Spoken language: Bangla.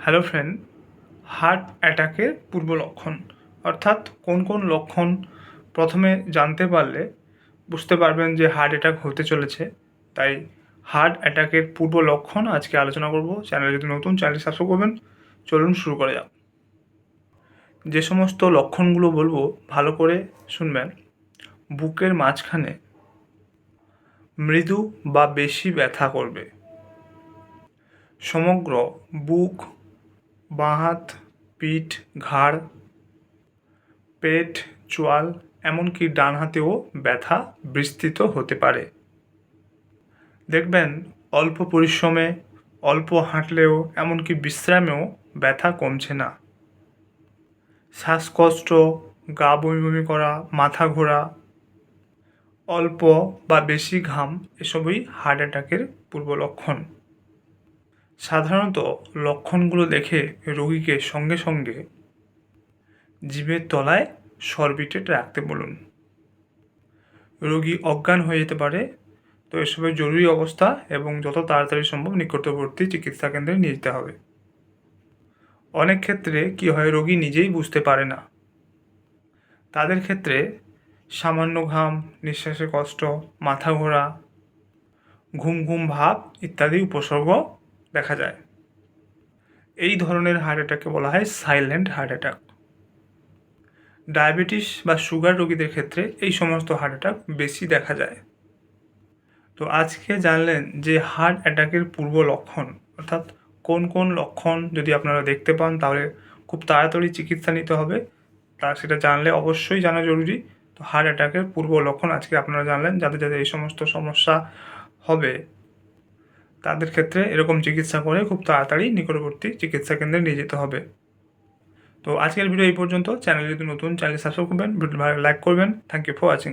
হ্যালো ফ্রেন্ড হার্ট অ্যাটাকের পূর্ব লক্ষণ, অর্থাৎ কোন কোন লক্ষণ প্রথমে জানতে পারলে বুঝতে পারবেন যে হার্ট অ্যাটাক হতে চলেছে। তাই হার্ট অ্যাটাকের পূর্ব লক্ষণ আজকে আলোচনা করব। চ্যানেল যদি নতুন চ্যানেলটি সাবস্ক্রাইব করবেন। চলুন শুরু করা যাক। যে সমস্ত লক্ষণগুলো বলব, ভালো করে শুনবেন। বুকের মাঝখানে মৃদু বা বেশি ব্যথা করবে। সমগ্র বুক বাঁ হাত পিঠ, ঘাড়, পেট, চোয়াল, এমনকি ডান হাতেও ব্যথা বিস্তৃত হতে পারে। দেখবেন, অল্প পরিশ্রমে, অল্প হাঁটলেও, এমনকি বিশ্রামেও ব্যথা কমছে না। শ্বাসকষ্ট, গা বমি বমি করা, মাথা ঘোরা, অল্প বা বেশি ঘাম, এসবই হার্ট অ্যাটাকের পূর্ব লক্ষণ সাধারণত লক্ষণগুলো দেখে রোগীকে সঙ্গে সঙ্গে জীবের তলায় সরবিটেট রাখতে বলুন। রোগী অজ্ঞান হয়ে যেতে পারে, তো এসবের জরুরি অবস্থা এবং যত তাড়াতাড়ি সম্ভব নিকটবর্তী চিকিৎসা কেন্দ্রে নিয়ে যেতে হবে। অনেক ক্ষেত্রে কি হয়, রোগী নিজেই বুঝতে পারে না। তাদের ক্ষেত্রে সামান্য ঘাম নিঃশ্বাসে কষ্ট, মাথা ঘোরা, ঘুম ঘুম ভাব ইত্যাদি উপসর্গ দেখা যায়। এই ধরনের হার্ট অ্যাটাককে বলা হয় সাইলেন্ট হার্ট অ্যাটাক ডায়াবেটিস বা সুগার রোগীদের ক্ষেত্রে এই সমস্ত হার্ট অ্যাটাক বেশি দেখা যায়। তো আজকে জানলেন যে হার্ট অ্যাটাকের পূর্ব লক্ষণ, অর্থাৎ কোন কোন লক্ষণ যদি আপনারা দেখতে পান, তাহলে খুব তাড়াতাড়ি চিকিৎসা নিতে হবে। তা সেটা জানলে অবশ্যই জানা জরুরি। তো হার্ট অ্যাটাকের পূর্ব লক্ষণ আজকে আপনারা জানলেন যাদের যাদের এই সমস্ত সমস্যা হবে। তাদের ক্ষেত্রে এরকম চিকিৎসা করে খুব তাড়াতাড়ি নিকটবর্তী চিকিৎসা কেন্দ্রে নিয়ে যেতে হবে। তো আজকের ভিডিও এই পর্যন্ত। চ্যানেল যদি নতুন চ্যানেল সাবস্ক্রাইব করবেন ভিডিও ভালো লাইক করবেন। Thank you for watching